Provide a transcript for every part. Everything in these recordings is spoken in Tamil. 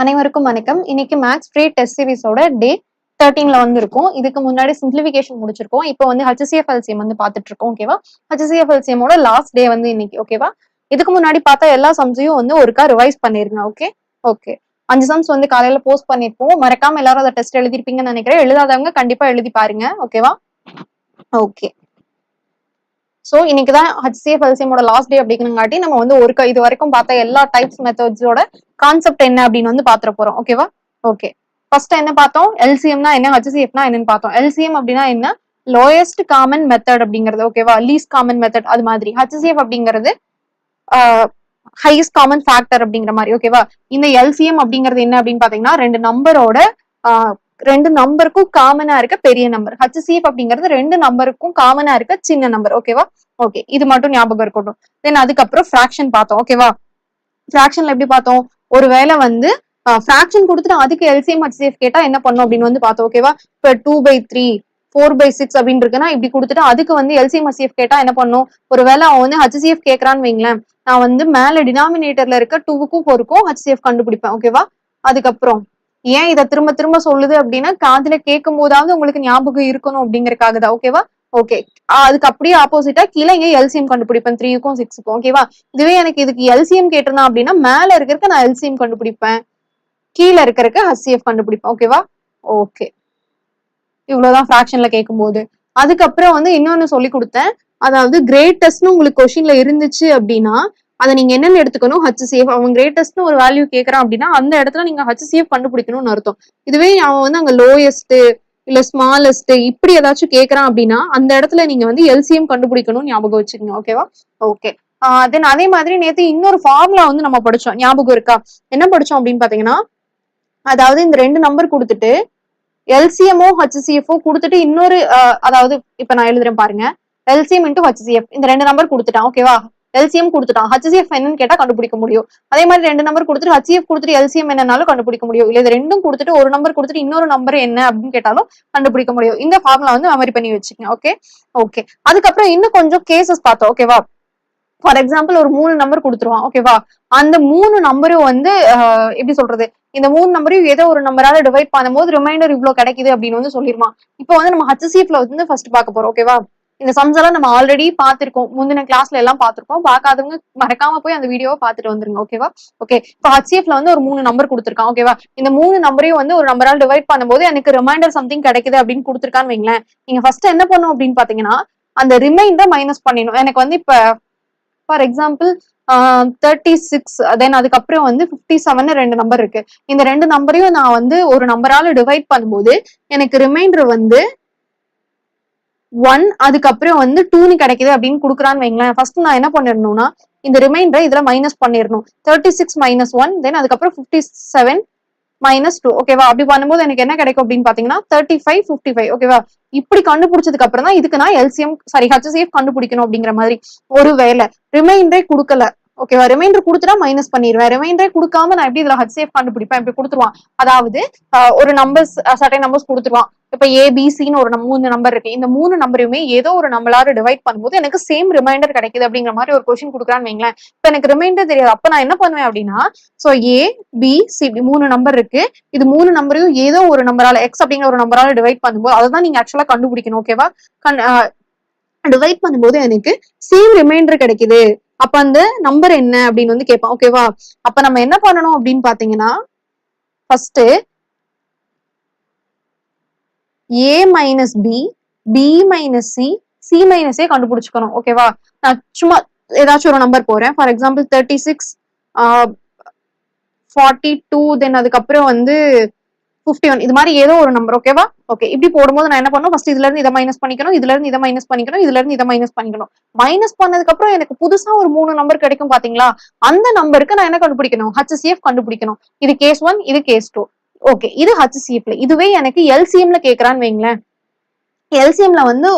அனைவருக்கும் வணக்கம். இன்னைக்கு மேக்ஸ் ஃப்ரீ டெஸ்ட் சீரிஸோட டே தேர்ட்டீன்ல வந்திருக்கும். இதுக்கு முன்னாடி சிம்பிளிஃபிகேஷன் முடிச்சிருக்கோம். இப்போ வந்து ஹச்சிசிஎஃப் எல்சிஎம் வந்து பார்த்துட்டு இருக்கோம் ஓகேவா ஹச்சிசிஎஃப் எல்சிஎமோட லாஸ்ட் டே வந்து இன்னைக்கு ஓகேவா இதுக்கு முன்னாடி பார்த்தா எல்லா சம்ஸையும் வந்து ஒருக்கா ரிவைஸ் பண்ணிருங்க ஓகே ஓகே அஞ்சு சம்ஸ் வந்து காலையில போஸ்ட் பண்ணிருப்போம். மறக்காம எல்லாரும் அதை டெஸ்ட் எழுதிருப்பீங்கன்னு நினைக்கிறேன். எழுதாதவங்க கண்டிப்பா எழுதி பாருங்க ஓகேவா ஓகே சோ இன்னைக்கு தான் ஹச்சிஎஃப் எல்சிஎமோட லாஸ்ட் டே அப்படிங்கிறங்காட்டி நம்ம வந்து ஒரு க- இது வரைக்கும் பார்த்த எல்லா டைப்ஸ் மெத்தட்ஸோட கான்செப்ட் என்ன அப்படின்னு வந்து பாத்துற போறோம். ஓகேவா ஓகே ஃபர்ஸ்ட் என்ன பார்த்தோம்? எல்சிஎம்னா என்ன? ஹச்சிஎஃப்னா என்னன்னு பார்த்தோம். எல்சிஎம் அப்படின்னா என்ன? லோயஸ்ட் காமன் மெத்தட் அப்படிங்கிறது. ஓகேவா லீஸ்ட் காமன் மெத்தட் அது மாதிரி. ஹச்சிஎஃப் அப்படிங்கிறது ஹையஸ்ட் காமன் ஃபேக்டர் அப்படிங்கிற மாதிரி. ஓகேவா இந்த எல்சிஎம் அப்படிங்கிறது என்ன அப்படின்னு பாத்தீங்கன்னா ரெண்டு நம்பரோட ரெண்டு நம்பருக்கும் காமனா இருக்க பெரிய நம்பர் ஹச்சிஎஃப் அப்படிங்கிறது ரெண்டு நம்பருக்கும் காமனா இருக்க சின்ன நம்பர் ஓகேவா ஓகே இது மட்டும் ஞாபகம் இருக்கட்டும். தென் அதுக்கப்புறம் ஃபிராக்ஷன் பார்த்தோம். ஓகேவா ஃபிராக்ஷன்ல எப்படி பார்த்தோம்? ஒருவேளை வந்து ஃபிராக்ஷன் கொடுத்துட்டு அதுக்கு எல்சிஎம் ஹச்சிஎஃப் கேட்டா என்ன பண்ணும் அப்படின்னு வந்து பார்த்தோம். ஓகேவா இப்போ two by three four by six அப்படின்னு இருக்குன்னா இப்படி கொடுத்துட்டு அதுக்கு வந்து எல்சிஎம் ஹச்சிஎஃப் கேட்டா என்ன பண்ணும்? ஒருவேளை அவன் வந்து ஹச்சிஎஃப் கேட்கறான்னு வைங்களேன். நான் வந்து மேல டினாமினேட்டர்ல இருக்க டூவுக்கும் ஃபோருக்கும் ஹச்சிஎஃப் கண்டுபிடிப்பேன். ஓகேவா அதுக்கப்புறம் ஏன் இதை திரும்ப திரும்ப சொல்லுது அப்படின்னா காதுல கேட்கும் போதாவது உங்களுக்கு ஞாபகம் இருக்கணும் அப்படிங்கறக்காக தான் ஓகேவா ஓகே அதுக்கு அப்படியே ஆப்போசிட்டா கீழே இங்க எல்சிஎம் கண்டுபிடிப்பேன் த்ரீக்கும் சிக்ஸுக்கும் ஓகேவா இதுவே எனக்கு இதுக்கு எல்சிஎம் கேட்டிருந்தா அப்படின்னா மேல இருக்கிறதுக்கு நான் எல்சிஎம் கண்டுபிடிப்பேன். கீழே இருக்கிறதுக்கு ஹசிஎஃப் கண்டுபிடிப்பேன் ஓகேவா ஓகே இவ்வளவுதான் ஃபிராக்ஷன்ல கேட்கும்போது அதுக்கப்புறம் வந்து இன்னொன்னு சொல்லி கொடுத்தேன். அதாவது கிரேட்டஸ்ட்னு உங்களுக்கு கொஷின்ல இருந்துச்சு அப்படின்னா அதை நீங்க என்னென்ன எடுத்துக்கணும்? ஹச்சிசிஎஃப் அவன் கிரேட்டஸ்ட்னு ஒரு வேல்யூ கேட்கறான் அப்படின்னா அந்த இடத்துல நீங்க ஹச்சிசிஎஃப் கண்டுபிடிக்கணும்னு அர்த்தம். இதுவே அவன் வந்து அங்க லோயஸ்ட் இல்ல ஸ்மாலஸ்ட் இப்படி ஏதாச்சும் கேட்கறான் அப்படின்னா அந்த இடத்துல நீங்க வந்து எல்சிஎம் கண்டுபிடிக்கணும்னு ஞாபகம் வச்சுக்கோங்க ஓகேவா ஓகே தென் அதே மாதிரி நேத்து இன்னொரு ஃபார்முலா வந்து நம்ம படிச்சோம். ஞாபகம் இருக்கா? என்ன படிச்சோம் அப்படின்னு பாத்தீங்கன்னா அதாவது இந்த ரெண்டு நம்பர் கொடுத்துட்டு எல்சிஎம்ஓ ஹச்சிசிஎஃப்ஓ கொடுத்துட்டு இன்னொரு அதாவது இப்ப நான் எழுதுறேன் பாருங்க. எல்சிஎம் இன்டூ ஹச்சிசிஎஃப் இந்த ரெண்டு நம்பர் கொடுத்துட்டான் ஓகேவா எல்சிஎம் கொடுத்துட்டான். ஹச்சிஎஃப் என்னன்னு கேட்டா கண்டுபிடிக்க முடியும். அதே மாதிரி ரெண்டு நம்பர் கொடுத்துட்டு ஹச்சிஎஃப் கொடுத்துட்டு எல்சிஎம் என்னன்னாலும் கண்டுபிடிக்க முடியும். இல்ல இது ரெண்டும் கொடுத்துட்டு ஒரு நம்பர் கொடுத்துட்டு இன்னொரு நம்பர் என்ன அப்படின்னு கேட்டாலும் கண்டுபிடிக்க முடியும். இந்த ஃபார்முலா வந்து மெமரி பண்ணி வச்சுக்கங்க ஓகே ஓகே அதுக்கப்புறம் இன்னும் கொஞ்சம் கேசஸ் பார்த்தோம் ஓகேவா ஃபார் எக்ஸாம்பிள் ஒரு மூணு நம்பர் கொடுத்துருவான் ஓகேவா அந்த மூணு நம்பரும் வந்து ஆஹ், எப்படி சொல்றது? இந்த மூணு நம்பரையும் ஏதோ ஒரு நம்பரால டிவைட் பண்ணும்போது ரிமைண்டர் இவ்வளவு கிடைக்குது அப்படின்னு வந்து சொல்லிருவான். இப்போ வந்து நம்ம ஹச்சிஎஃப்ல வந்து ஃபர்ஸ்ட் பார்க்க போறோம் ஓகேவா இந்த சம்ஸ் எல்லாம் நம்ம ஆல்ரெடி பார்த்திருக்கோம். முந்தின கிளாஸ்ல எல்லாம் பார்த்திருக்கோம். பார்க்காதவங்க மறக்காம போய் அந்த வீடியோவை பார்த்துட்டு வந்துருங்க ஓகேவா ஓகே இப்போ ஹச்சிஎஃப்ல வந்து ஒரு மூணு நம்பர் கொடுத்துருக்கான் ஓகேவா இந்த மூணு நம்பரையும் வந்து ஒரு நம்பரால் டிவைட் பண்ணும்போது எனக்கு ரிமைண்டர் சம்திங் கிடைக்குது அப்படின்னு கொடுத்துருக்கான்னு வைங்களேன். நீங்க ஃபர்ஸ்ட் என்ன பண்ணும் அப்படின்னு பாத்தீங்கன்னா அந்த ரிமைண்டர் மைனஸ் பண்ணிடணும். எனக்கு வந்து இப்ப for example thirty six then அதுக்கப்புறம் வந்து ஃபிஃப்டி செவன் ரெண்டு நம்பர் இருக்கு. இந்த ரெண்டு நம்பரையும் நான் வந்து ஒரு நம்பரால டிவைட் பண்ணும்போது எனக்கு ரிமைண்டர் வந்து ஒன் அதுக்கப்புறம் வந்து டூன்னு கிடைக்குது அப்படின்னு கொடுக்குறான்னு வைங்களேன். ஃபர்ஸ்ட் நான் என்ன பண்ணிடணும்னா இந்த ரிமைண்டரை இதுல மைனஸ் பண்ணிடணும். Thirty six minus one then அதுக்கப்புறம் ஃபிஃப்டி செவன் மைனஸ் டூ ஓகேவா அப்படி பண்ணும்போது எனக்கு என்ன கிடைக்கும் அப்படின்னு பாத்தீங்கன்னா தேர்ட்டி ஃபைவ் ஃபிஃப்டி ஃபைவ் ஓகேவா இப்படி கண்டுபிடிச்சதுக்கு அப்புறம் தான் இதுக்கு நான் எல்சிஎம் சாரி ஹச்சிஎஃப் கண்டுபிடிக்கணும் அப்படிங்கிற மாதிரி. ஒரு வேலை ரிமைண்டரே கொடுக்கல. ஓகேவா ரிமைண்டர் கொடுத்துட்டா மைனஸ் பண்ணிடுவேன் ரிமைண்டரே கொடுக்காம நான் எப்படி இதுல ஹச்சிஎஃப் கண்டுபிடிப்பேன்? இப்படி கொடுத்துருவான். அதாவது ஒரு நம்பர்ஸ் சர்டன் நம்பர்ஸ் கொடுத்துருவான். இப்ப ஏபிசின்னு ஒரு மூணு நம்பர் இருக்கு. இந்த மூணு நம்பரையுமே ஏதோ ஒரு நம்பரால டிவைட் பண்ணும்போது எனக்கு சேம் ரிமைண்டர் கிடைக்குது அப்படிங்கிற மாதிரி ஒரு கொஸ்டின் கொடுக்குறான்னு வைங்களேன். இப்ப எனக்கு ரிமைண்டர் தெரியாது. அப்ப நான் என்ன பண்ணுவேன் அப்படின்னா சோ ஏ பி சி இப்படி மூணு நம்பர் இருக்கு. இது மூணு நம்பரையும் ஏதோ ஒரு நம்பரால எக்ஸ் அப்படிங்கிற ஒரு நம்பரால டிவைட் பண்ணும்போது அதை தான் நீங்க ஆக்சுவலா கண்டுபிடிக்கணும் ஓகேவா டிவைட் பண்ணும்போது எனக்கு சேம் ரிமைண்டர் கிடைக்குது. அப்ப அந்த நம்பர் என்ன அப்படின்னு வந்து கேட்பான். ஓகேவா அப்ப நம்ம என்ன பண்ணணும் அப்படின்னு பாத்தீங்கன்னா first A minus B B minus C C மைனஸே கண்டுபிடிச்சுக்கணும். ஓகேவா நான் சும்மா ஏதாச்சும் ஒரு நம்பர் போறேன். For example thirty six forty two then அதுக்கப்புறம் வந்து ஃபிஃப்டி ஒன் இது மாதிரி ஏதோ ஒரு நம்பர் ஓகேவா ஓகே இப்படி போடும்போது நான் என்ன பண்ணணும் ஃபர்ஸ்ட் இதுல இருந்து இதை மைனஸ் பண்ணிக்கணும் இதுல இருந்து இதை மைனஸ் பண்ணிக்கணும் இதுல இருந்து இதை மைனஸ் பண்ணிக்கணும். மைனஸ் பண்ணதுக்கு அப்புறம் எனக்கு புதுசா ஒரு மூணு நம்பர் கிடைக்கும் பாத்தீங்களா? அந்த நம்பருக்கு நான் என்ன கண்டுபிடிக்கணும்? ஹச்சிஎஃப் கண்டுபிடிக்கணும். இது கேஸ் ஒன் இது கேஸ் டூ ஓகே இது ஹச்சிஎஃப்ல இதுவே எனக்கு எல்சிஎம்ல கேக்குறான்னு வைங்களேன். எல்சிஎம்ல வந்து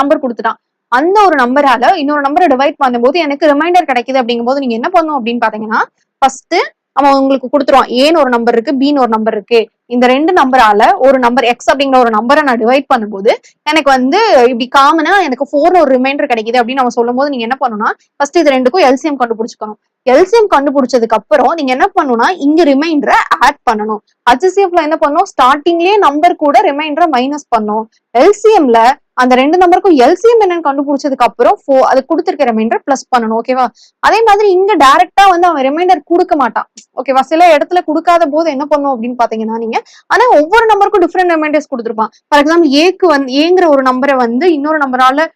நம்பர் கொடுத்துட்டான். அந்த ஒரு நம்பரால இன்னொரு நம்பரை டிவைட் பண்ணும்போது எனக்கு ரிமைண்டர் கிடைக்குது அப்படிங்கும்போது நீங்க என்ன பண்ணணும் அப்படின்னு பாத்தீங்கன்னா ஃபர்ஸ்ட் அவன் உங்களுக்கு கொடுத்துருவான் ஏன்னு ஒரு நம்பர் இருக்கு பின்னு ஒரு நம்பர் இருக்கு. இந்த ரெண்டு நம்பரால ஒரு நம்பர் எக்ஸ் அப்படிங்கிற ஒரு நம்பரை நான் டிவைட் பண்ணும்போது எனக்கு வந்து இப்படி காமனா எனக்கு ஃபோர் ஒரு ரிமைண்டர் கிடைக்குது அப்படின்னு நம்ம சொல்லும் போது நீங்க என்ன பண்ணணும்னா ஃபர்ஸ்ட் இது ரெண்டுக்கும் எல்சிஎம் கண்டுபிடிச்சுக்கணும். எல்சிஎம் கண்டுபிடிச்சதுக்கு அப்புறம் நீங்க என்ன பண்ணணும்னா இங்க ரிமைண்டரை ஆட் பண்ணணும். ஹச்சிசிஎஃப்ல என்ன பண்ணோம்? ஸ்டார்டிங்லயே நம்பர் கூட ரிமைண்டரை மைனஸ் பண்ணும். எல்சிஎம்ல அந்த ரெண்டு நம்பருக்கும் எல்சிஎம் என்னன்னு கண்டுபிடிச்சதுக்கு அப்புறம் ஃபோ அது கொடுத்துருக்க ரிமைண்டர் பிளஸ் பண்ணணும் ஓகேவா அதே மாதிரி இங்க டைரக்டா வந்து அவன் ரிமைண்டர் கொடுக்க மாட்டான். ஓகேவா சில இடத்துல கொடுக்காத போது என்ன பண்ணும் அப்படின்னு பாத்தீங்கன்னா நீங்க ஆனா ஒவ்வொரு நம்பருக்கும் டிஃப்ரெண்ட் ரிமைண்டர்ஸ் கொடுத்துருப்பான். ஃபார் எக்ஸாம்பிள் ஏக்கு வந்து ஏங்கிற ஒரு நம்பரை வந்து இன்னொரு நம்பரால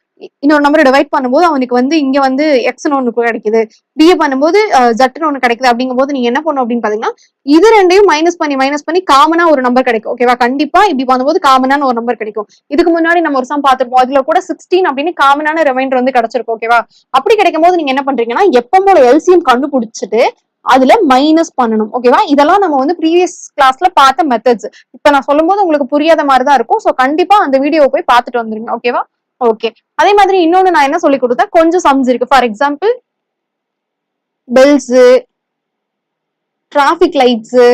இன்னொரு நம்பரை டிவைட் பண்ணும்போது அவனுக்கு வந்து இங்க வந்து எக்ஸ்னு ஒன்று கிடைக்குது. பிஏ பண்ணும்போது ஜட்டுன்னு ஒன்று கிடைக்குது அப்படிங்கும் போது நீங்க என்ன பண்ணும் அப்படின்னு பாத்தீங்கன்னா இது ரெண்டையும் மைனஸ் பண்ணி மைனஸ் பண்ணி காமனா ஒரு நம்பர் கிடைக்கும். ஓகேவா கண்டிப்பா இப்படி பண்ணும்போது காமனான ஒரு நம்பர் கிடைக்கும். இதுக்கு முன்னாடி நம்ம ஒரு சம் பார்த்திருப்போம். அதுல கூட சிக்ஸ்டீன் அப்படின்னு காமனான ரிமைண்டர் வந்து கிடைச்சிருக்கும். ஓகேவா அப்படி கிடைக்கும் போது நீங்க என்ன பண்றீங்கன்னா எப்பவும் போல எல்சிஎம் கண்டுபிடிச்சிட்டு அதுல மைனஸ் பண்ணணும். ஓகேவா இதெல்லாம் நம்ம வந்து ப்ரீவியஸ் கிளாஸ்ல பார்த்த மெத்தட்ஸ் இப்ப நான் சொல்லும் போது உங்களுக்கு புரியாத மாதிரி தான் இருக்கும். ஸோ கண்டிப்பா அந்த வீடியோ போய் பார்த்துட்டு வந்துருங்க. ஓகேவா ஓகே அதே மாதிரி இன்னொன்னு நான் என்ன சொல்லி கொடுத்தேன்? கொஞ்சம் சம்ஸ் இருக்கு. For example bells traffic lights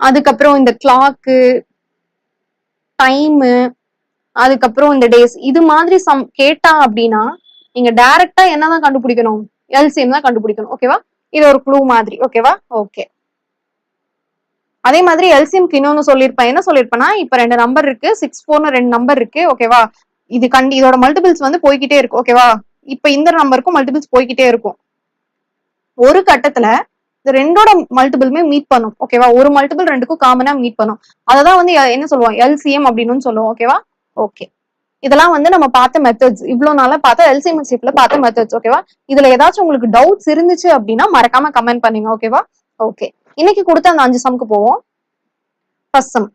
அதுக்கப்புறம் இந்த கிளாக்கு டைமு அதுக்கப்புறம் இந்த டேஸ் இது மாதிரி சம் கேட்டா அப்படின்னா நீங்க டைரக்டா என்னதான் கண்டுபிடிக்கணும்? எல்சிஎம் தான் கண்டுபிடிக்கணும். ஓகேவா இது ஒரு க்ளூ மாதிரி. ஓகேவா ஓகே அதே மாதிரி எல்சிஎம்க்கு இன்னொன்னு சொல்லியிருப்பேன். என்ன சொல்லியிருப்பேன்னா இப்ப ரெண்டு நம்பர் இருக்கு சிக்ஸ் ஃபோர்னு ரெண்டு நம்பர் இருக்கு ஓகேவா இது கண்டி இதோட மல்டிபிள்ஸ் வந்து போய்கிட்டே இருக்கு ஓகேவா இப்ப இந்த நம்பருக்கும் மல்டிபிள்ஸ் போய்கிட்டே இருக்கும். ஒரு கட்டத்துல இந்த ரெண்டோட மல்டிபிளுமே மீட் பண்ணும் ஓகேவா ஒரு மல்டிபிள் ரெண்டுக்கும் காமனா மீட் பண்ணும். அததான் வந்து என்ன சொல்லுவோம் எல்சிஎம் அப்படின்னு சொல்லுவோம் ஓகேவா ஓகே இதெல்லாம் வந்து நம்ம பார்த்த மெத்தட்ஸ் இவ்வளவு நாளா பார்த்த எல்சிஎம் சிப்ல பார்த்த மெத்தட்ஸ் ஓகேவா இதுல ஏதாச்சும் உங்களுக்கு டவுட்ஸ் இருந்துச்சு அப்படின்னா மறக்காம கமெண்ட் பண்ணுங்க ஓகேவா ஓகே இன்னைக்கு கொடுத்த அந்த அஞ்சு சம்க்கு போவோம். First sum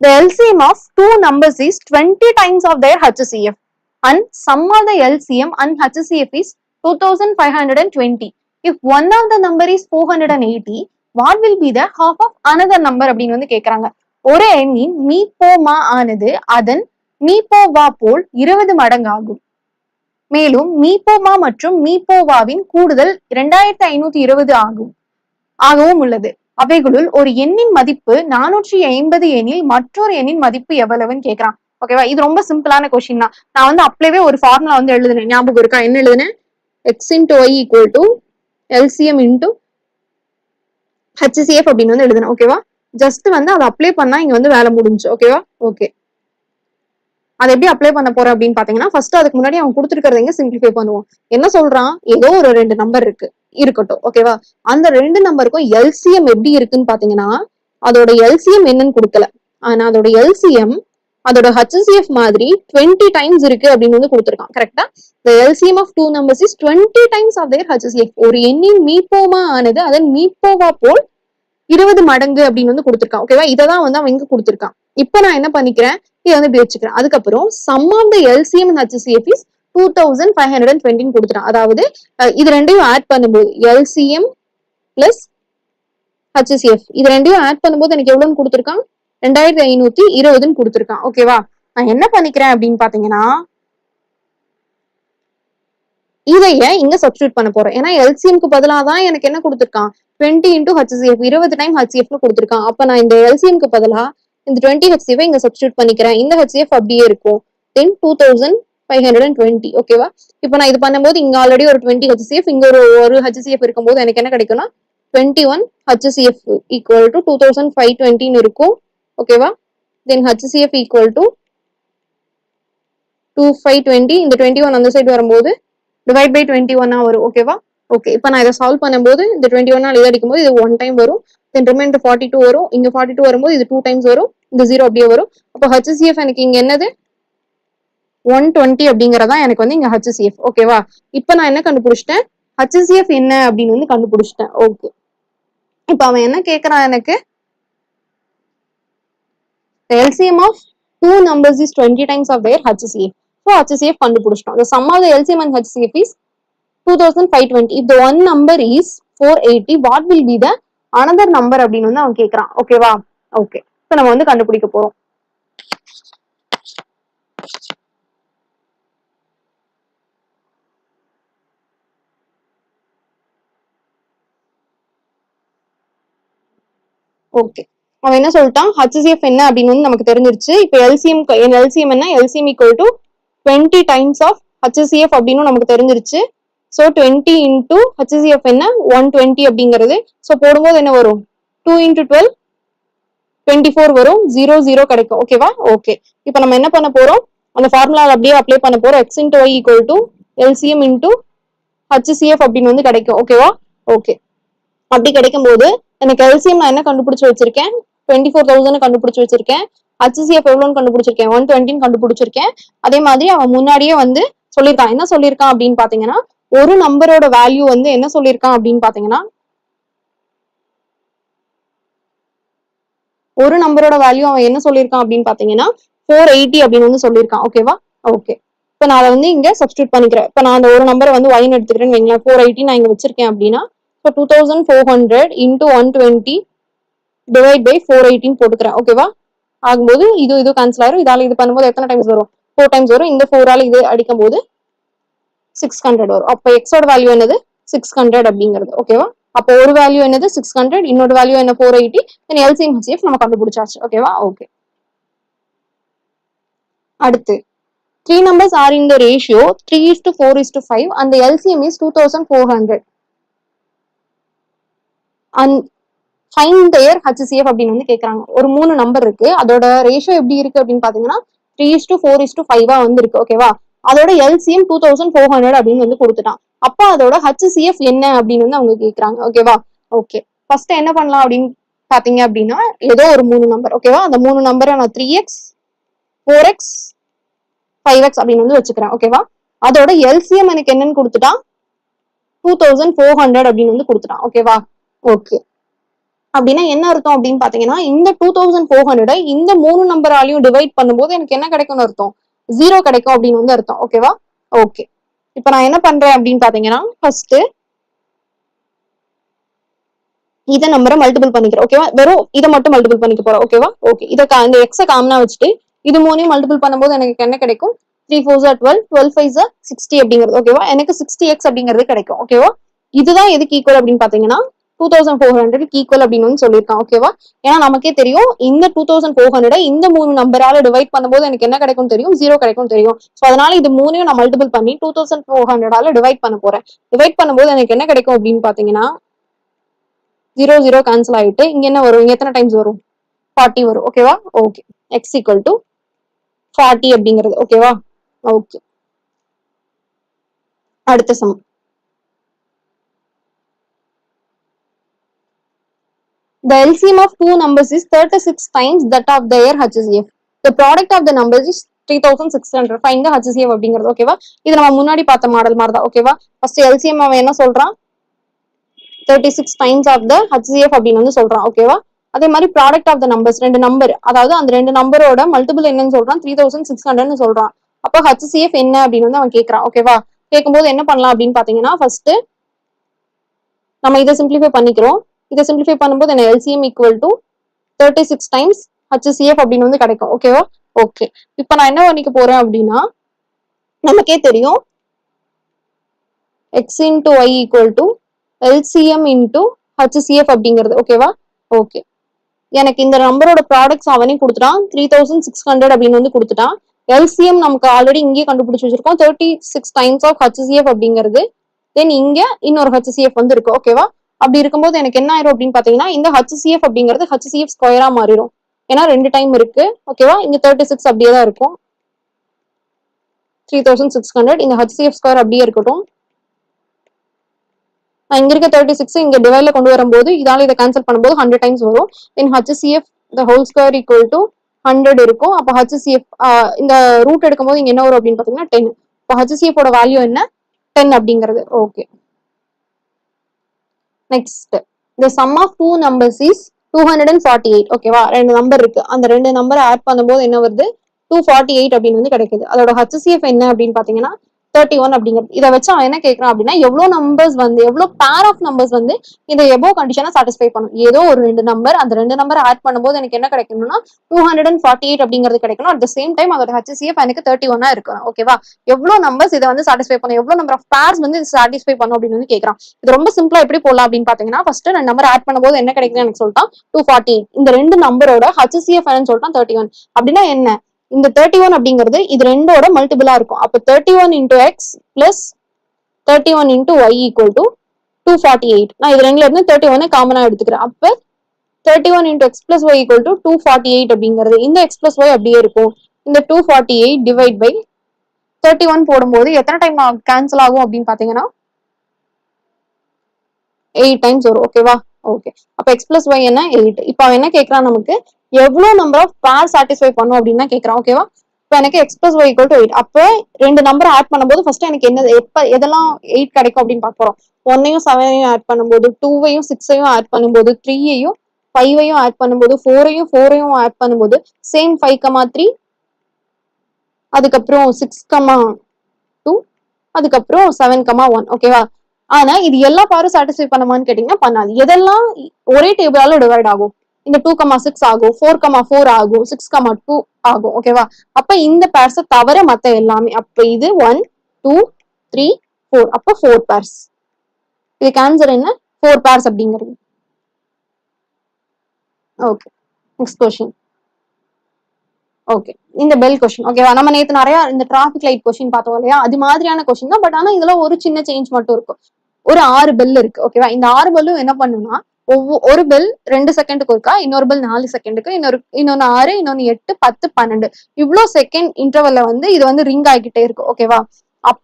The LCM of two numbers is 20 times of their HCF and sum of the LCM and HCF is 2520. If one of the number is 480, what will be the half of another number அப்படின்னு வந்து கேக்குறாங்க. ஒரு எண்ணின் மீப்போமா ஆனது அதன் மீப்போவா போல் இருபது மடங்காகும். மேலும் மீப்போமா மற்றும் மீப்போவாவின் கூடுதல் இரண்டாயிரத்தி ஐநூத்தி இருபது ஆகும். ஆகவும் உள்ளது. அவைகளுள் ஒரு எண்ணின் மதிப்பு நானூற்றி ஐம்பது எண்ணில் மற்றொரு எண்ணின் மதிப்பு எவ்வளவுன்னு கேட்கிறான். ஓகேவா இது ரொம்ப சிம்பிளான கொஸ்டின் தான். நான் வந்து அப்படியே ஒரு ஃபார்முலா வந்து எழுதுனேன். ஞாபகம் இருக்கா? என்ன எழுதுனேன்? X into Y equal to LCM into HCF அப்படின்னு வந்து எழுதுனேன். ஓகேவா ஜஸ்ட் வந்து அதை அப்ளை பண்ணா இங்க வந்து வேலை முடிஞ்சு ஓகேவா ஓகே அதை எப்படி அப்ளை பண்ண போற அப்படின்னு பாத்தீங்கன்னா ஃபர்ஸ்ட் அதுக்கு முன்னாடி அவன் கொடுத்துருக்கறத எங்க சிம்பிளிஃபை பண்ணுவோம். என்ன சொல்றான்? ஏதோ ஒரு ரெண்டு நம்பர் இருக்கு. இருக்கட்டும் ஓகேவா அந்த ரெண்டு நம்பருக்கும் எல்சிஎம் எப்படி இருக்குன்னு பாத்தீங்கன்னா அதோட எல்சிஎம் என்னன்னு கொடுக்கல. ஆனா அதோட எல்சிஎம் அதோட ஹச்சிசிஎஃப் மாதிரி டுவெண்ட்டி டைம்ஸ் இருக்கு அப்படின்னு வந்து கொடுத்துருக்கான் கரெக்டா the LCM of two numbers is twenty times of their HCF ஒரு எண்ணின் மீப்போமா ஆனது அதன் மீப்போவா போல் இருபது மடங்கு அப்படின்னு வந்து கொடுத்துருக்கான் ஓகேவா இததான் வந்து அவன் இங்க கொடுத்துருக்கான். இப்போ நான் என்ன பண்ணிக்கிறேன்? இதை வந்து இப்படி வச்சுக்கிறேன் அதுக்கப்புறம் sum of the LCM and is two thousand five hundred and டுவெண்ட்டின்னு கொடுத்துட்டான். அதாவது இது ரெண்டையும் ஆட் பண்ணும்போது எல்சிஎம் பிளஸ் ஹச்சிசிஎஃப் இது ரெண்டையும் ஆட் பண்ணும்போது எனக்கு எவ்வளோன்னு கொடுத்துருக்கான்? ரெண்டாயிரத்தி ஐநூத்தி இருபதுன்னு கொடுத்துருக்கான். ஓகேவா நான் என்ன பண்ணிக்கிறேன் அப்படின்னு பாத்தீங்கன்னா இதைய இங்க சப்ஸ்டியூட் பண்ண போறேன். ஏன்னா எல்சிஎம்க்கு பதிலாக தான் எனக்கு என்ன கொடுத்துருக்கான்? டுவெண்ட்டி இன்டூ ஹச்சிஎஃப் இருபது டைம் ஹச்சிஎஃப்னு கொடுத்துருக்கான். அப்ப நான் இந்த எல்சிஎம்க்கு பதிலா இந்த டுவெண்ட்டி ஹெச்சிஎஃப் இங்க சப்ஸ்டியூட் பண்ணிக்கிறேன். இந்த ஹெச்சிஎஃப் அப்படியே இருக்கும். Then two thousand five hundred and twenty ஓகேவா இப்போ நான் இது பண்ணும்போது இங்கே ஆல்ரெடி ஒரு டுவெண்ட்டி ஹெச்சிஎஃப் இங்கே ஒரு ஒரு ஹெச்சிஎஃப் இருக்கும்போது எனக்கு என்ன கிடைக்கும்னா twenty one HCF equal to two thousand five டுவெண்ட்டின்னு இருக்கும் ஓகேவா then HCF equal to two five twenty இந்த டுவெண்ட்டி ஒன் அந்த சைடு வரும்போது டிவைட் பை டுவெண்ட்டி ஒன்னா வரும் ஓகேவா ஓகே இப்போ நான் இதை சால்வ் பண்ணும்போது இந்த டுவெண்ட்டி ஒன்னால் இது அடிக்கும்போது இது ஒன் டைம் வரும் தென் ரிமைண்டர் ஃபார்ட்டி டூ வரும் இங்கே ஃபார்ட்டி டூ வரும்போது இது டூ டைம்ஸ் வரும் இந்த ஜீரோ அப்படியே வரும். அப்போ ஹச்சிஎஃப் எனக்கு இங்கே என்னது? ஒன் டுவெண்ட்டி அப்படிங்கறதா எனக்கு வந்து இங்க ஹச்சிசிஎஃப் ஓகேவா இப்ப நான் என்ன கண்டுபிடிச்சிட்டேன்? ஹச்சிசிஎஃப் என்ன அப்படின்னு வந்து கண்டுபிடிச்சிட்டேன். ஓகே இப்ப அவன் என்ன கேக்குறான் எனக்கு? LCM of two numbers is twenty times of their HCF so HCF கண்டுபிடிச்சிட்டோம் the sum of the LCM and HCF is two thousand five twenty if the one number is four eighty what will be the another number அப்படின்னு வந்து அவன் கேட்கறான் ஓகேவா ஓகே இப்போ நம்ம வந்து கண்டுபிடிக்க போறோம். ஓகே அவன் என்ன சொல்லிட்டான்? ஹச்சிசிஎஃப் என்ன அப்படின்னு வந்து நமக்கு தெரிஞ்சிருச்சு. இப்போ எல்சிஎம் எல்சிஎம் என்ன? LCM equal to twenty times of HCF அப்படின்னு நமக்கு தெரிஞ்சிருச்சு. ஸோ டுவெண்ட்டி இன்டூ ஹச்சிசிஎஃப் என்ன? ஒன் டுவெண்ட்டி அப்படிங்கிறது. ஸோ போடும்போது என்ன வரும்? Two into twelve twenty four வரும். ஜீரோ ஜீரோ கிடைக்கும். ஓகேவா ஓகே இப்போ நம்ம என்ன பண்ண போறோம்? அந்த ஃபார்முலாவில் அப்படியே அப்ளை பண்ண போறோம். X into y equal to LCM into HCF அப்படின்னு வந்து கிடைக்கும். ஓகேவா ஓகே அப்படி கிடைக்கும் போது எனக்கு எல்சிஎம் நான் என்ன கண்டுபிடிச்சு வச்சிருக்கேன்? டுவெண்ட்டி ஃபோர் தௌசண்ட் கண்டுபிடிச்சு வச்சிருக்கேன். ஹச்சிசிஎஃப் எவ்வளோன்னு கண்டுபிடிச்சிருக்கேன். ஒன் டுவெண்ட்டின்னு கண்டுபிடிச்சிருக்கேன். அதே மாதிரி அவன் முன்னாடியே வந்து சொல்லியிருக்கான். என்ன சொல்லியிருக்கான் அப்படின்னு பாத்தீங்கன்னா ஒரு நம்பரோட வேல்யூ வந்து என்ன சொல்லியிருக்கான் அப்படின்னு பாத்தீங்கன்னா ஒரு நம்பரோட வேல்யூ அவன் என்ன சொல்லியிருக்கான் அப்படின்னு பாத்தீங்கன்னா ஃபோர் எயிட்டி அப்படின்னு வந்து சொல்லியிருக்கான். ஓகேவா ஓகே இப்போ நான் அதை வந்து இங்க சப்ஸ்டியூட் பண்ணிக்கிறேன். இப்போ நான் அந்த ஒரு நம்பரை வந்து ஒயின் எடுத்துக்கிறேன்னு வைங்களேன். ஃபோர் எயிட்டி நான் இங்க வச்சிருக்கேன் அப்படின்னா இப்போ two thousand four hundred into one twenty divide by four எயிட்டின்னு போட்டுக்கிறேன். ஓகேவா ஆகும்போது இது இது கேன்சல் ஆயிரும். இதால இது பண்ணும்போது எத்தனை டைம்ஸ் வரும்? ஃபோர் டைம்ஸ் வரும். இந்த ஃபோரால் இது அடிக்கும் போது சிக்ஸ் ஹண்ட்ரட் வரும். அப்போ எக்ஸோட வேல்யூ என்னது? சிக்ஸ் ஹண்ட்ரட் அப்படிங்கிறது. ஓகேவா அப்போ ஒரு வேல்யூ என்னது? சிக்ஸ் ஹண்ட்ரட் இன்னொரு வேல்யூ என்ன? Four eighty then LCM HCF நம்ம கண்டுபிடிச்சாச்சு. ஓகேவா ஓகே அடுத்து three numbers are in the ratio three is to four is to five அந்த LCM is two thousand four hundred and find their HCF அப்படின்னு வந்து கேட்குறாங்க ஒரு மூணு நம்பர் இருக்கு. அதோட ரேஷியோ எப்படி இருக்கு அப்படின்னு பாத்தீங்கன்னா three is to four is to ஃபைவா வந்து இருக்கு ஓகேவா அதோட LCM two thousand four hundred அப்படின்னு வந்து கொடுத்துட்டான். அப்ப அதோட ஹச்சிசிஎஃப் என்ன அப்படின்னு வந்து அவங்க கேக்குறாங்க ஓகேவா ஓகே ஃபர்ஸ்ட் என்ன பண்ணலாம் அப்படின்னு பாத்தீங்க அப்படின்னா ஏதோ ஒரு மூணு நம்பர் ஓகேவா அந்த மூணு நம்பரை நான் three x four x five x அப்படின்னு வந்து வச்சுக்கிறேன் ஓகேவா அதோட எல்சிஎம் எனக்கு என்னன்னு கொடுத்துட்டான்? டூ தௌசண்ட் ஃபோர் ஹண்ட்ரட் அப்படின்னு வந்து கொடுத்துட்டான் ஓகேவா ஓகே அப்படின்னா என்ன அர்த்தம் அப்படின்னு பாத்தீங்கன்னா இந்த டூ தௌசண்ட் ஃபோர் ஹண்ட்ரட் இந்த மூணு நம்பராலையும் டிவைட் பண்ணும்போது எனக்கு என்ன கிடைக்கும்னு அர்த்தம்? ஜீரோ கிடைக்கும் அப்படின்னு வந்து அர்த்தம். ஓகேவா ஓகே இப்போ நான் என்ன பண்றேன் அப்படின்னு பாத்தீங்கன்னா ஃபர்ஸ்ட் இதை நம்பரை மல்டிபிள் பண்ணிக்கிறேன். ஓகேவா வெறும் இதை மட்டும் மல்டிபிள் பண்ணிக்க போறோம் ஓகேவா ஓகே இதை இந்த எக்ஸை காமனா வச்சுட்டு இது மூணையும் மல்டிபிள் பண்ணும்போது எனக்கு என்ன கிடைக்கும்? த்ரீ ஃபோர் ஜா டுவெல் டுவெல் ஃபைவ் ஜா சிக்ஸ்டி அப்படிங்கிறது. ஓகேவா எனக்கு சிக்ஸ்டி எக்ஸ் அப்படிங்கிறது கிடைக்கும். ஓகேவா இதுதான் எதுக்கு ஈக்குவல் அப்படின்னு பாத்தீங்கன்னா two thousand four hundred equal அப்படின்னு வந்து சொல்லியிருக்கான் ஓகேவா ஏன்னா நமக்கே தெரியும் இந்த டூ தௌசண்ட் ஃபோர் ஹண்ட்ரட் இந்த மூணு நம்பரால டிவைட் பண்ணும்போது எனக்கு என்ன கிடைக்கும் தெரியும்? ஜீரோ கிடைக்கும் தெரியும். ஸோ அதனால இது மூணையும் நான் மல்டிபிள் பண்ணி டூ தௌசண்ட் ஃபோர் ஹண்ட்ரடால டிவைட் பண்ண போறேன். டிவைட் பண்ணும்போது எனக்கு என்ன கிடைக்கும் அப்படின்னு பாத்தீங்கன்னா ஜீரோ ஜீரோ கேன்சல் ஆயிட்டு இங்க என்ன வரும்? இங்க எத்தனை டைம்ஸ் வரும்? ஃபார்ட்டி வரும் ஓகேவா okay x equal to forty அப்படிங்கிறது ஓகேவா ஓகே அடுத்த sum The LCM of two numbers is 36 times that of their HCF. The product of the numbers is 3600. Find the HCF அப்படிங்கிறது ஓகேவா இது நம்ம முன்னாடி பார்த்த மாடல் மாதிரி தான் ஓகேவா ஃபர்ஸ்ட் எல்சிஎம் அவன் என்ன சொல்றான்? Thirty six times of the HCF அப்படின்னு வந்து சொல்றான் ஓகேவா அதே மாதிரி ப்ராடக்ட் ஆஃப் த நம்பர்ஸ் ரெண்டு நம்பர் அதாவது அந்த ரெண்டு நம்பரோட மல்டிபிள் என்னன்னு சொல்றான்? த்ரீ தௌசண்ட் சிக்ஸ் ஹண்ட்ரட்னு சொல்றான். அப்போ ஹச்சிஎஃப் என்ன அப்படின்னு வந்து அவன் கேட்கறான் ஓகேவா கேட்கும்போது என்ன பண்ணலாம் அப்படின்னு பாத்தீங்கன்னா ஃபர்ஸ்ட் நம்ம இதை சிம்பிளிஃபை பண்ணிக்கிறோம். இதை சிம்பிளிஃபை பண்ணும்போது என்ன LCM equal to thirty six times HCF அப்படின்னு வந்து கிடைக்கும். ஓகேவா ஓகே இப்போ நான் என்ன பண்ணிக்க போறேன் அப்படின்னா நமக்கே தெரியும். X into y equal to LCM into HCF அப்படிங்கிறது. ஓகேவா ஓகே எனக்கு இந்த நம்பரோட ப்ராடக்ட்ஸ் அவனே கொடுத்துட்டான். த்ரீ தௌசண்ட் சிக்ஸ் ஹண்ட்ரட் அப்படின்னு வந்து கொடுத்துட்டான். எல்சிஎம் நமக்கு ஆல்ரெடி இங்கேயே கண்டுபிடிச்சி வச்சிருக்கோம். Thirty six times of HCF அப்படிங்கிறது. தென் இங்கே இன்னொரு ஹச்சிஎஃப் வந்து இருக்கு ஓகேவா அப்படி இருக்கும்போது எனக்கு என்ன ஆயிரும் அப்படின்னு பாத்தீங்கன்னா இந்த ஹச்சிஎஃப் அப்படிங்கிறது ஹச்சிஎஃப் ஸ்கொயரா மாறிடும் ஏன்னா ரெண்டு டைம் இருக்கு. ஓகேவா இங்க தேர்ட்டி சிக்ஸ் அப்படியே தான் இருக்கும். த்ரீ தௌசண்ட் சிக்ஸ் ஹண்ட்ரட் இந்த ஹச்சிஎஃப் ஸ்கொயர் அப்படியே இருக்கட்டும். நான் இங்க இருக்க தேர்ட்டி சிக்ஸ் இங்க டிவைட்ல கொண்டு வரும்போது இதால இதை கேன்சல் பண்ணும்போது ஹண்ட்ரட் டைம்ஸ் வரும். Then HCF the whole square equal to hundred இருக்கும். அப்போ ஹச்சிஎஃப் இந்த ரூட் எடுக்கும்போது இங்க என்ன வரும் அப்படின்னு பாத்தீங்கன்னா டென் இப்போ ஹச்சிஎஃப் வேல்யூ என்ன? டென் அப்படிங்கிறது. Okay next the sum of two numbers is two hundred and forty eight ஓகேவா ரெண்டு நம்பர் இருக்கு. அந்த ரெண்டு நம்பர் ஆட் பண்ணும்போது என்ன வருது? 248 அப்படின்னு வந்து கிடைக்குது. அதோட ஹச்சிஎஃப் என்ன அப்படின்னு பாத்தீங்கன்னா தேர்ட்டி ஒன் அப்படிங்கிறது. இதை வச்சு அவன் என்ன கேட்கறான் அப்படின்னா எவ்வளவு நம்பர்ஸ் வந்து எவ்வளவு பேர் ஆஃப் நம்பர்ஸ் வந்து இந்த எபோ கண்டிஷனை சாட்டிஸ்ஃபை பண்ணும். ஏதோ ஒரு ரெண்டு நம்பர் அந்த ரெண்டு நம்பர் ஆட் பண்ணும்போது எனக்கு என்ன கிடைக்கணும்னா two hundred and forty eight அப்படிங்கிறது கிடைக்கணும் அட் த சேம் டைம் அதோட ஹெச்சிஎஃப் எனக்கு தேர்ட்டி ஒன்னா இருக்கணும். ஓகேவா எவ்வளவு நம்பர்ஸ் இதை வந்து சாட்டிஸ்ஃபை பண்ணும்? எவ்வளவு நம்பர் ஆஃப் பேர்ஸ் வந்து இது சாட்டிஸ்ஃபை பண்ணும் அப்படின்னு வந்து கேட்கறான் இது ரொம்ப சிம்பிளா எப்படி போடலாம் அப்படின்னு பாத்தீங்கன்னா ஃபர்ஸ்ட் ரெண்டு நம்பர் ஆட் பண்ணும்போது என்ன கிடைக்குதுன்னு எனக்கு சொல்லிட்டான் டூ ஃபார்ட்டி இந்த ரெண்டு நம்பரோட ஹச்சிசிஎஃப் சொல்லிட்டான் தேர்ட்டி ஒன் அப்படின்னா என்ன? இந்த தேர்ட்டி ஒன் அப்படிங்கிறது இது ரெண்டோட மல்டிபிளா இருக்கும். அப்போ thirty one into x plus thirty one into y equal to two forty eight நான் இது ரெண்டுல இருந்து தேர்ட்டி ஒன் காமனா எடுத்துக்கிறேன். அப்ப thirty one into x plus y equal to two forty eight அப்படிங்கிறது இந்த எக்ஸ் பிளஸ் ஒய் அப்படியே இருக்கும். இந்த two forty eight divide by thirty one போடும்போது எத்தனை டைம் கேன்சல் ஆகும் அப்படின்னு பாத்தீங்கன்னா எயிட் டைம்ஸ் வரும் ஓகேவா ஓகே அப்ப எக்ஸ் பிளஸ் ஒய் என்ன? எயிட் இப்போ அவன் என்ன கேட்கறான் நமக்கு? எவ்வளவு நம்பர் ஆஃப் பேர் சாட்டிஸ்ஃபை பண்ணும் அப்படின்னு தான் கேட்கறான் ஓகேவா இப்போ எனக்கு x plus y equal to eight அப்போ ரெண்டு நம்பர் ஆட் பண்ணும்போது ஃபர்ஸ்ட் எனக்கு என்ன எப்ப எதெல்லாம் எயிட் கிடைக்கும் அப்படின்னு பார்க்க போறோம். ஒன்னையும் செவனையும் ஆட் பண்ணும்போது டூவையும் சிக்ஸையும் ஆட் பண்ணும்போது த்ரீயையும் ஃபைவையும் ஆட் பண்ணும்போது ஃபோரையும் ஃபோரையும் ஆட் பண்ணும்போது சேம் ஃபைவ் கமா த்ரீ அதுக்கப்புறம் சிக்ஸ் கமா டூ அதுக்கப்புறம் செவன் கமா ஒன் ஓகேவா ஆனா இது எல்லா பாரும் சாட்டிஸ்ஃபை பண்ணுமான்னு கேட்டீங்கன்னா பண்ணாது. எதெல்லாம் ஒரே டேபிளால டிவைட் ஆகும்? இந்த டூ கமா சிக்ஸ் ஆகும் ஃபோர் கமா ஃபோர் ஆகும் சிக்ஸ் கமா டூ ஆகும் ஓகேவா அப்ப இந்த பேர்ஸை தவிர மத்த எல்லாமே அப்ப இது ஒன் டூ த்ரீ ஃபோர் அப்ப ஃபோர் பேர்ஸ் இதுக்கு ஆன்சர் என்ன? ஃபோர் பேர்ஸ் அப்படிங்கிறது. ஓகே நெக்ஸ்ட் கொஸ்டின் ஓகே இந்த பெல் கொஸ்டின் ஓகேவா நம்ம நேற்று நிறைய இந்த டிராஃபிக் லைட் கொஸ்டின் பார்த்தோம் இல்லையா? அது மாதிரியான கொஸ்டின் தான் பட் ஆனா இதுல ஒரு சின்ன சேஞ்ச் மட்டும் இருக்கும். ஒரு ஆறு பெல் இருக்கு ஓகேவா இந்த ஆறு பெல்லும் என்ன பண்ணுன்னா ஒவ்வொரு ஒரு பெல் ரெண்டு செகண்டுக்கு இருக்கா இன்னொரு பெல் நாலு செகண்டுக்கு இன்னொரு இன்னொன்னு ஆறு இன்னொன்னு எட்டு பத்து பன்னெண்டு. இவ்வளோ செகண்ட் இன்டர்வல்ல வந்து இது வந்து ரிங் ஆகிக்கிட்டே இருக்கு ஓகேவா அப்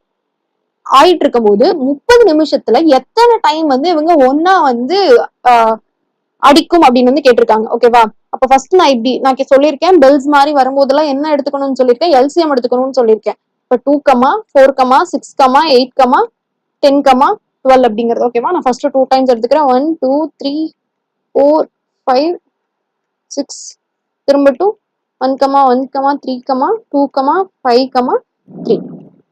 ஆயிட்டு இருக்கும்போது முப்பது நிமிஷத்துல எத்தனை டைம் வந்து இவங்க ஒன்னா வந்து அடிக்கும் அப்படின்னு வந்து கேட்டிருக்காங்க ஓகேவா அப்ப ஃபர்ஸ்ட் நான் இப்படி நான் சொல்லியிருக்கேன் பெல்ஸ் மாதிரி வரும்போதெல்லாம் என்ன எடுத்துக்கணும்னு சொல்லியிருக்கேன் எல்சிஎம் எடுத்துக்கணும்னு சொல்லியிருக்கேன். இப்போ two comma four comma six comma eight comma ten comma twelve அப்படிங்கிறது. ஓகேவா நான் ஃபர்ஸ்ட் டூ டைம்ஸ் எடுத்துக்கிறேன். One two three four five six திரும்ப two one comma one comma three comma two comma five comma three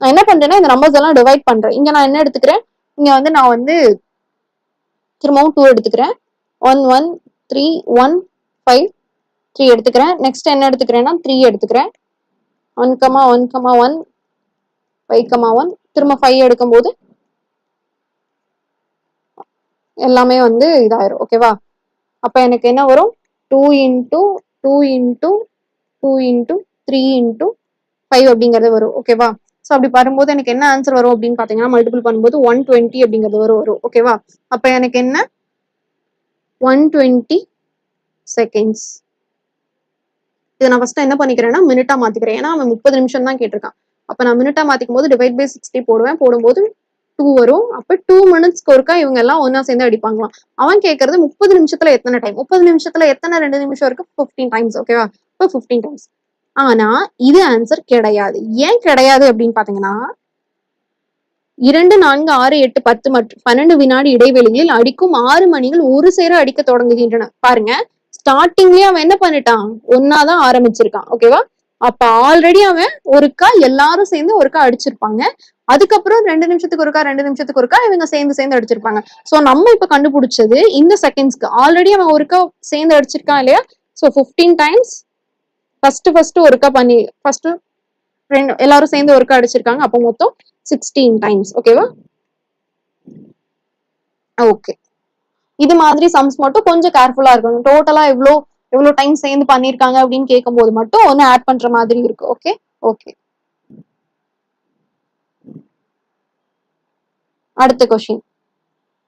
நான் என்ன பண்றேன்னா இந்த நம்பர்ஸ் எல்லாம் டிவைட் பண்றேன். இங்க நான் என்ன எடுத்துக்கிறேன்? இங்க வந்து நான் வந்து திரும்பவும் டூ எடுத்துக்கிறேன். One one three one five three எடுத்துக்கிறேன். நெக்ஸ்ட் என்ன எடுத்துக்கிறேன்னா த்ரீ எடுத்துக்கிறேன். One comma one comma one five comma one திரும்ப ஃபைவ் எடுக்கும்போது எல்லாமே வந்து இதாயிரும். ஓகேவா அப்ப எனக்கு என்ன வரும்? Two into two into two into three into five அப்படிங்கிறது வரும். ஓகேவா ஸோ அப்படி வரும்போது எனக்கு என்ன ஆன்சர் வரும் அப்படின்னு பார்த்தீங்கன்னா மல்டிபிள் பண்ணும்போது ஒன் டுவெண்ட்டி அப்படிங்கிறது வரும் வரும். ஓகேவா அப்ப எனக்கு என்ன? ஒன் டுவெண்ட்டி செகண்ட்ஸ் இதை நான் ஃபர்ஸ்ட் என்ன பண்ணிக்கிறேன்னா மினிட்டா மாத்திக்கிறேன். ஏன்னா அவன் முப்பது நிமிஷம் தான் கேட்டிருக்கான். அப்ப நான் மினிட்டா மாத்திக்கும் போது டிவைட் பை சிக்ஸ்டி போடுவேன். போடும்போது டூ வரும். அப்ப டூ மினிட்ஸ்க்கு ஒருக்கா இவங்க எல்லாம் ஒன்னா சேர்ந்து அடிப்பாங்களாம். அவன் கேட்கறது முப்பது நிமிஷத்துல எத்தனை டைம் முப்பது நிமிஷத்துல எத்தனை ரெண்டு நிமிஷம் இருக்கு? ஃபிஃப்டீன் டைம்ஸ் ஓகேவா இப்போ ஃபிஃப்டீன் டைம்ஸ் ஆனா இது ஆன்சர் கிடையாது. ஏன் கிடையாது அப்படின்னு பாத்தீங்கன்னா இரண்டு நான்கு ஆறு எட்டு பத்து மற்றும் பன்னெண்டு வினாடி இடைவெளிகளில் அடிக்கும் ஆறு மணிகள் ஒரு சேர அடிக்க தொடங்குகின்றன. பாருங்க ஸ்டார்டிங்லயே அவன் என்ன பண்ணிட்டான்? ஒன்னாதான் ஆரம்பிச்சிருக்கான் ஓகேவா அப்ப ஆல்ரெடி அவன் ஒருக்கா எல்லாரும் சேர்ந்து ஒருக்கா அடிச்சிருப்பாங்க. அதுக்கப்புறம் ரெண்டு நிமிஷத்துக்கு ஒருக்கா ரெண்டு நிமிஷத்துக்கு ஒருக்கா இவங்க சேர்ந்து சேர்ந்து அடிச்சிருப்பாங்க. சோ நம்ம இப்ப கண்டுபிடிச்சது இந்த செகண்ட்ஸ்க்கு ஆல்ரெடி அவன் ஒருக்கா சேர்ந்து அடிச்சிருக்கான் இல்லையா? சோ 15 டைம்ஸ் ஃபர்ஸ்ட் ஃபர்ஸ்ட் ஒருக்கா பண்ணி ஃபர்ஸ்ட் ரெண்டு எல்லாரும் சேர்ந்து ஒருக்கா அடிச்சிருக்காங்க. அப்போ மொத்தம் சிக்ஸ்டீன் டைம்ஸ் ஓகேவா ஓகே இது மாதிரி சம்ஸ் மட்டும் கொஞ்சம் கேர்ஃபுல்லா இருக்கணும். டோட்டலா எவ்வளோ எவ்வளவு டைம் சேர்ந்து பண்ணிருக்காங்க அப்படின்னு கேட்கும்போது மட்டும் ஒன்னு ஆட் பண்ற மாதிரி இருக்கு ஓகே ஓகே அடுத்த question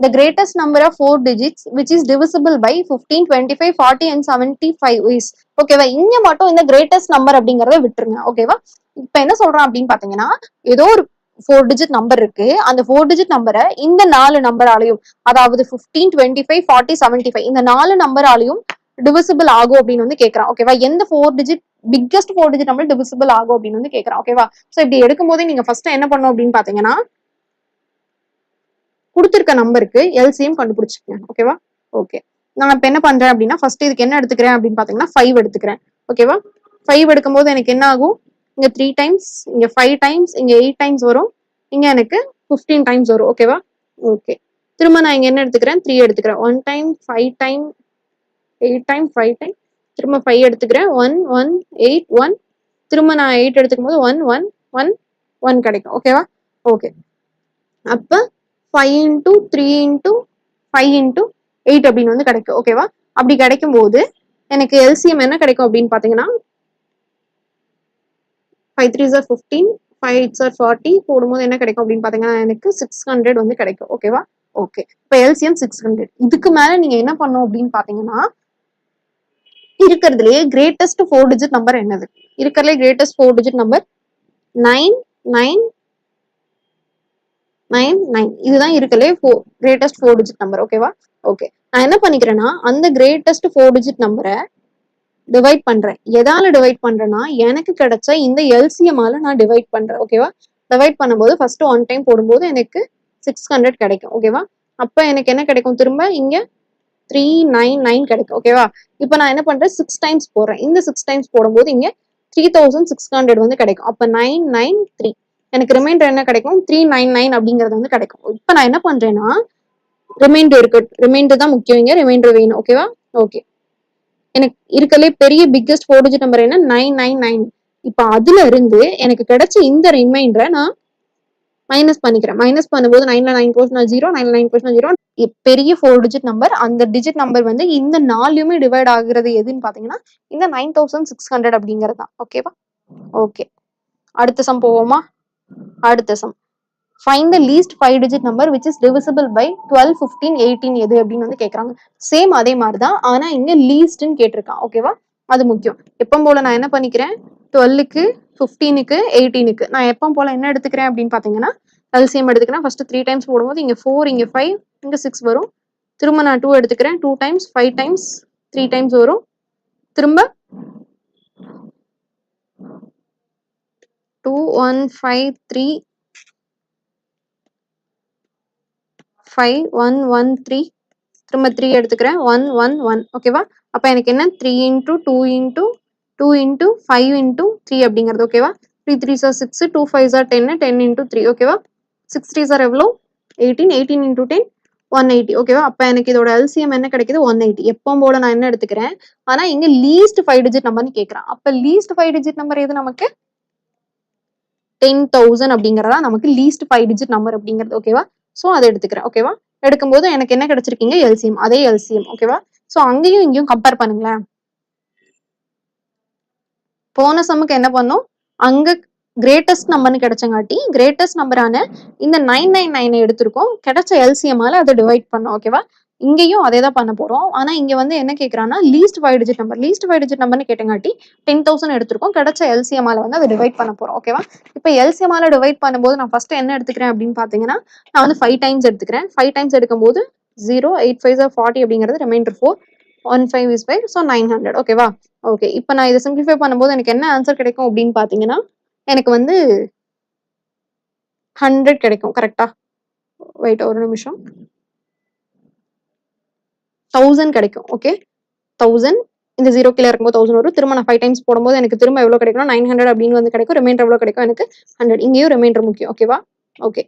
the greatest number of four digits which is divisible by fifteen twenty five forty and seventy five is ஓகேவா இங்க மட்டும் இந்த கிரேட்டஸ்ட் நம்பர் அப்படிங்கறத விட்டுருங்க ஓகேவா இப்ப என்ன சொல்றோம் அப்படின்னு பாத்தீங்கன்னா ஏதோ ஒரு ஃபோர் டிஜிட் நம்பர் இருக்கு. அந்த ஃபோர் டிஜிட் நம்பரை இந்த நாலு நம்பராலையும் அதாவது 15 twenty five forty seventy five இந்த நாலு நம்பராலையும் டிவிசிபிள் ஆகும் அப்படின்னு வந்து கேட்கறான் ஓகேவா எந்த four digit biggest four digit number divisible ஆகும் அப்படின்னு வந்து கேட்கறான் ஓகேவா சோ இப்படி எடுக்கும் போதே நீங்க ஃபர்ஸ்ட் என்ன பண்ணணும் அப்படின்னு பாத்தீங்கன்னா கொடுத்துருக்க நம்பருக்கு எல்சிஎம் கண்டுபிடிச்சிருக்கேன் ஓகேவா ஓகே நான் இப்ப என்ன பண்றேன் அப்படின்னா ஃபர்ஸ்ட் இதுக்கு என்ன எடுத்துக்கிறேன் அப்படின்னு பாத்தீங்கன்னா ஃபைவ் எடுத்துக்கிறேன் ஓகேவா ஃபைவ் எடுக்கும்போது எனக்கு என்ன ஆகும்? இங்க த்ரீ டைம்ஸ் இங்க ஃபைவ் டைம்ஸ் இங்க எயிட் டைம்ஸ் வரும். இங்க எனக்கு ஃபிஃப்டீன் டைம்ஸ் வரும் ஓகேவா ஓகே திரும்ப நான் இங்க என்ன எடுத்துக்கிறேன்? த்ரீ எடுத்துக்கிறேன். One time five time eight time five time திரும்ப ஃபைவ் எடுத்துக்கிறேன். ஒன் ஒன் எயிட் ஒன் திரும்ப நான் எயிட் எடுத்துக்கும் போது ஒன் ஒன் ஒன் ஒன் கிடைக்கும் ஓகேவா ஓகே அப்போ five into three into five into eight அப்படின்னு வந்து கிடைக்கும். ஓகேவா அப்படி கிடைக்கும் போது எனக்கு எல்சிஎம் என்ன கிடைக்கும் அப்படின்னு பார்த்தீங்கன்னா five three sir fifteen five eight sir forty போடும்போது என்ன கிடைக்கும் அப்படின்னு பார்த்தீங்கன்னா எனக்கு சிக்ஸ் ஹண்ட்ரட் வந்து கிடைக்கும். ஓகேவா ஓகே இப்போ எல்சிஎம் சிக்ஸ் ஹண்ட்ரட் இதுக்கு மேலே நீங்கள் என்ன பண்ணும் அப்படின்னு பார்த்தீங்கன்னா இருக்கிறதுலயே கிரேட்டஸ்ட் ஃபோர் டிஜிட் நம்பர் என்னது? இருக்கிறதுலே greatest four digit number nine nine nine nine இதுதான் இருக்கலே four greatest four digit number ஓகேவா ஓகே நான் என்ன பண்ணிக்கிறேன்னா அந்த கிரேட்டஸ்ட் ஃபோர் டிஜிட் நம்பரை டிவைட் பண்றேன். எதால டிவைட் பண்றேன்னா எனக்கு கிடைச்ச இந்த எல்சிஎம்ஆல நான் டிவைட் பண்றேன் ஓகேவா டிவைட் பண்ணும்போது ஃபர்ஸ்ட் ஒன் டைம் போடும்போது எனக்கு சிக்ஸ் ஹண்ட்ரட் கிடைக்கும் ஓகேவா அப்ப எனக்கு என்ன கிடைக்கும் திரும்ப? இங்க த்ரீ நைன் நைன் கிடைக்கும் ஓகேவா இப்போ நான் என்ன பண்றேன்? சிக்ஸ் டைம்ஸ் போடுறேன். இந்த சிக்ஸ் டைம்ஸ் போடும்போது இங்க த்ரீ தௌசண்ட் சிக்ஸ் ஹண்ட்ரட் வந்து கிடைக்கும். அப்போ நைன் நைன் த்ரீ எனக்கு ரிமைண்டர் என்ன கிடைக்கும்? த்ரீ நைன் நைன் அப்படிங்கிறது வந்து கிடைக்கும். இப்போ நான் என்ன பண்றேன்னா ரிமைண்டர் இருக்கு. ரிமைண்டர் தான் முக்கியம் இங்க. ரிமைண்டர் வேணும் ஓகேவா ஓகே எனக்கு இருக்கலே பெரிய பிக்கஸ்ட் ஃபோர் டிஜிட் நம்பர் என்ன? நைன் நைன் நைன் இப்போ அதுல இருந்து எனக்கு கிடைச்ச இந்த ரிமைண்டரை நான் மைனஸ் பண்ணிக்கிறேன். மைனஸ் பண்ணும்போது நைன்ல நைன் போர்ஷனா ஜீரோ நைன்ல நைன் போர்ஷனா ஜீரோ பெரிய ஃபோர் டிஜிட் நம்பர் அந்த டிஜிட் நம்பர் வந்து இந்த நாலுமே டிவைட் ஆகுறது எதுன்னு பாத்தீங்கன்னா இந்த நைன் தௌசண்ட் சிக்ஸ் ஹண்ட்ரட் அப்படிங்கிறது தான். ஓகேவா ஓகே அடுத்த சம் போவோமா? அடுத்த sum find the least five digit number which is divisible by twelve fifteen eighteen எது அப்படின்னு வந்து கேட்குறாங்க சேம் அதே மாதிரி தான். ஆனா இங்க லீஸ்ட்னு கேட்டிருக்கான். ஓகேவா அது முக்கியம். எப்போ போல நான் என்ன பண்ணிக்கிறேன்? டுவெல்லுக்கு ஃபிஃப்டீனுக்கு எயிட்டீனுக்கு நான் எப்போ போல என்ன எடுத்துக்கிறேன் அப்படின்னு பார்த்தீங்கன்னா எல்சிஎம் எடுத்துக்கிறேன். ஃபர்ஸ்ட் த்ரீ டைம்ஸ் போடும்போது இங்கே ஃபோர் இங்கே ஃபைவ் இங்கே சிக்ஸ் வரும். திரும்ப நான் டூ எடுத்துக்கிறேன். Two times five times three times வரும். திரும்ப two one five three five one one three திரும்ப த்ரீ எடுத்துக்கிறேன். ஒன் ஒன் ஒன் ஓகேவா அப்போ எனக்கு என்ன? Three into two into two into five into three அப்படிங்கிறது ஓகேவா three three sir six two five sir டென்னு டென் இன்ட்டு த்ரீ ஓகேவா சிக்ஸ் த்ரீ சார் எவ்வளோ eighteen eighteen into ten one eighty ஓகேவா அப்போ எனக்கு இதோட எல்சிஎம் என்ன கிடைக்குது? ஒன் எயிட்டி எப்போ போல நான் என்ன எடுத்துக்கிறேன்? ஆனால் இங்கே லீஸ்ட் ஃபைவ் டிஜிட் நம்பர்னு கேட்குறேன் அப்போ லீஸ்ட் ஃபைவ் டிஜிட் நம்பர் எது நமக்கு? டென் தௌசண்ட் அப்படிங்கிறதா நமக்கு லீஸ்ட் ஃபைவ் டிஜிட் நம்பர் அப்படிங்கிறது ஓகேவா ஸோ அதை எடுத்துக்கிறேன் ஓகேவா எடுக்கும்போது எனக்கு என்ன கிடைச்சிருக்கீங்க? எல்சிஎம் அதே எல்சிஎம் ஓகேவா ஸோ அங்கேயும் இங்கேயும் கம்பேர் பண்ணுங்களேன். போன சம்முக்கு என்ன பண்ணோம்? அங்க கிரேட்டஸ்ட் நம்பர்னு கிடைச்சங்காட்டி கிரேட்டஸ்ட் நம்பரான இந்த நைன் நைன் நைன் எடுத்திருக்கோம். கிடைச்ச எல்சிஎம்மால அதை டிவைட் பண்ணோம் ஓகேவா இங்கேயும் அதே தான் பண்ண போறோம். ஆனா இங்க வந்து என்ன கேட்கறான்னா least five digit number least five digit நம்பர்னு கேட்டங்காட்டி டென் தௌசண்ட் எடுத்திருக்கோம். கிடைச்ச எல்சிஎம்ஆல வந்து அதை டிவைட் பண்ண போறோம் ஓகேவா இப்போ எல்சிஎம்ஆல டிவைட் பண்ணும்போது நான் ஃபர்ஸ்ட் என்ன எடுத்துக்கிறேன் அப்படின்னு பாத்தீங்கன்னா நான் வந்து ஃபைவ் டைம்ஸ் எடுத்துக்கிறேன். ஃபைவ் டைம்ஸ் எடுக்கும்போது ஜீரோ எயிட் ஃபைவ் ஃபார்ட்டி அப்படிங்கிறது remainder four one five is five so nine hundred ஓகேவா ஓகே இப்போ நான் இதை சிம்பிளிஃபை பண்ணும்போது எனக்கு என்ன ஆன்சர் கிடைக்கும் அப்படின்னு பார்த்தீங்கன்னா எனக்கு வந்து ஹண்ட்ரட் கிடைக்கும் கரெக்டா வெயிட் ஒரு நிமிஷம். தௌசண்ட் கிடைக்கும் ஓகே தௌசண்ட் இந்த ஜீரோ கீழே இருக்கும்போது தௌசண்ட் வரும். திரும்ப நான் ஃபைவ் டைம்ஸ் போடும்போது எனக்கு திரும்ப எவ்வளோ கிடைக்கும் நைன் ஹண்ட்ரட் அப்படின்னு வந்து கிடைக்கும் ரிமைண்டர் எவ்வளோ கிடைக்கும் எனக்கு ஹண்ட்ரட் இங்கேயும் ரிமைண்டர் முக்கியம் ஓகேவா ஓகே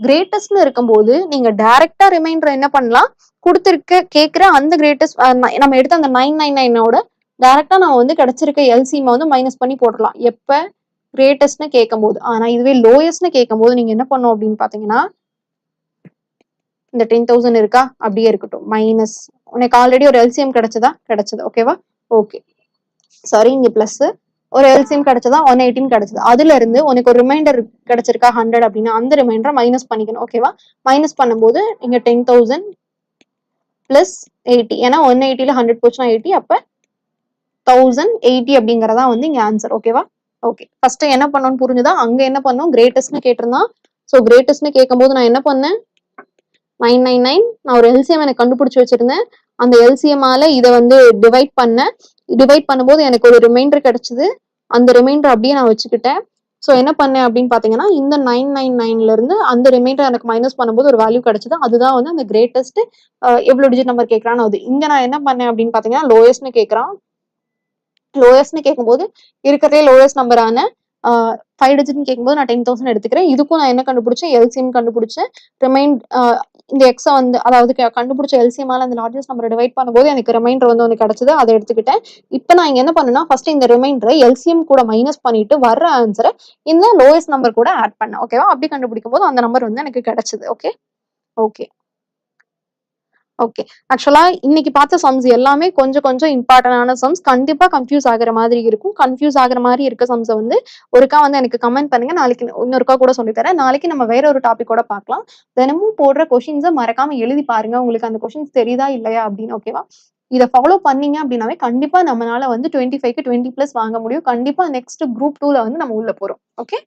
கிரேட்டஸ்ட்னு இருக்கும்போது நீங்க டைரக்டா ரிமைண்டர் என்ன பண்ணலாம்? கொடுத்துருக்க கேட்குற அந்த கிரேட்டஸ்ட் நம்ம எடுத்த அந்த நைன் நைன் நைனோட டைரக்டா நம்ம வந்து கிடைச்சிருக்க எல்சிஎம் வந்து மைனஸ் பண்ணி போடலாம் எப்ப? கிரேட்டஸ்ட்னு கேட்கும் போது ஆனா இதுவே லோயஸ்ட்னு கேட்கும் போது நீங்க என்ன பண்ணும் அப்படின்னு பாத்தீங்கன்னா இந்த டென் தௌசண்ட் இருக்கா? அப்படியே இருக்கட்டும். மைனஸ் உனக்கு ஆல்ரெடி ஒரு எல்சிஎம் கிடைச்சதா? கிடைச்சது. ஓகேவா ஓகே சாரி இங்க பிளஸ் ஒரு எல்சிஎம் கிடைச்சதா ஒன் எயிட்டின் கிடைச்சது? அதுல இருந்து உனக்கு ஒரு ரிமைண்டர் கிடைச்சிருக்கா ஹண்ட்ரட் அப்படின்னா அந்த ரிமைண்டரை மைனஸ் பண்ணிக்கணும் ஓகேவா மைனஸ் பண்ணும்போது இங்க டென் தௌசண்ட் பிளஸ் எயிட்டி ஏன்னா ஒன் எயிட்டில ஹண்ட்ரட் போச்சுன்னா எயிட்டி அப்ப தௌசண்ட் எயிட்டி அப்படிங்கறதா வந்து இங்க ஆன்சர் ஓகேவா ஓகே ஃபர்ஸ்ட் என்ன பண்ணணும்னு புரிஞ்சுதா? அங்க என்ன பண்ணோம்? கிரேட்டஸ்ட்னு கேட்டிருந்தான் ஸோ கிரேட்டஸ்ட்னு கேட்கும்போது நான் என்ன பண்ணேன்? நைன் நைன் நைன் நான் ஒரு எல்சிஎம் எனக்கு கண்டுபிடிச்சி வச்சிருந்தேன். அந்த எல்சிஎம்மால இதை வந்து டிவைட் பண்ணேன். டிவைட் பண்ணும்போது எனக்கு ஒரு ரிமைண்டர் கிடைச்சது. அந்த ரிமைண்டர் அப்படியே நான் வச்சுக்கிட்டேன். ஸோ என்ன பண்ணேன் அப்படின்னு பார்த்தீங்கன்னா இந்த நைன் நைன் நைன்ல இருந்து அந்த ரிமைண்டர் எனக்கு மைனஸ் பண்ணும்போது ஒரு வேல்யூ கிடைச்சது. அதுதான் வந்து அந்த கிரேட்டஸ்ட் எவ்வளோ டிஜிட் நம்பர் கேட்கறான்னு அது இங்க நான் என்ன பண்ணேன் அப்படின்னு பார்த்தீங்கன்னா லோயஸ்ட்னு கேட்கறான் லோயஸ்ட்னு கேட்கும்போது இருக்கிறதே லோயஸ்ட் நம்பரான ஃபைவ் டிஜிட்னு கேட்கும்போது நான் டென் தௌசண்ட் எடுத்துக்கிறேன். இதுக்கும் நான் என்ன கண்டுபிடிச்சேன்? எல்சிஎம் கண்டுபிடிச்சேன். ரிமைண்ட் இந்த எக்ஸை வந்து அதாவது கண்டுபிடிச்ச எல்சிஎம்மால அந்த லார்ஜஸ்ட் நம்பரை டிவைட் பண்ணும்போது எனக்கு ரிமைண்டர் வந்து ஒன்று கிடச்சிது. அதை எடுத்துக்கிட்டேன். இப்போ நான் இங்கே என்ன பண்ணுன்னா ஃபர்ஸ்ட் இந்த ரிமைண்டரை எல்சிஎம் கூட மைனஸ் பண்ணிட்டு வர்ற ஆன்சரை இந்த லோயஸ்ட் நம்பர் கூட ஆட் பண்ணேன். ஓகேவா அப்படி கண்டுபிடிக்கும் போது அந்த நம்பர் வந்து எனக்கு கிடச்சிது. ஓகே ஓகே ஓகே ஆக்சுவலா இன்னைக்கு பார்த்த சம்ஸ் எல்லாமே கொஞ்சம் கொஞ்சம் இம்பார்ட்டன்டான சம்ஸ் கண்டிப்பா கன்ஃபியூஸ் ஆகுற மாதிரி இருக்கும். கன்ஃபியூஸ் ஆகுற மாதிரி இருக்க சம்ஸை வந்து ஒருக்கா வந்து எனக்கு கமெண்ட் பண்ணுங்க. நாளைக்கு இன்னொருக்கா கூட சொல்லித்தரேன் நாளைக்கு நம்ம வேற ஒரு டாபிக்கோட பார்க்கலாம். தினமும் போடுற கொஷின்ஸை மறக்காம எழுதி பாருங்க. உங்களுக்கு அந்த கொஷின்ஸ் தெரியுதா இல்லையா அப்படின்னு ஓகேவா இதை ஃபாலோ பண்ணீங்க அப்படின்னாவே கண்டிப்பா நம்மளால வந்து டுவெண்ட்டி ஃபைவ்க்கு டுவெண்ட்டி ப்ளஸ் வாங்க முடியும். கண்டிப்பா நெக்ஸ்ட் குரூப் டூல வந்து நம்ம உள்ள போறோம். ஓகே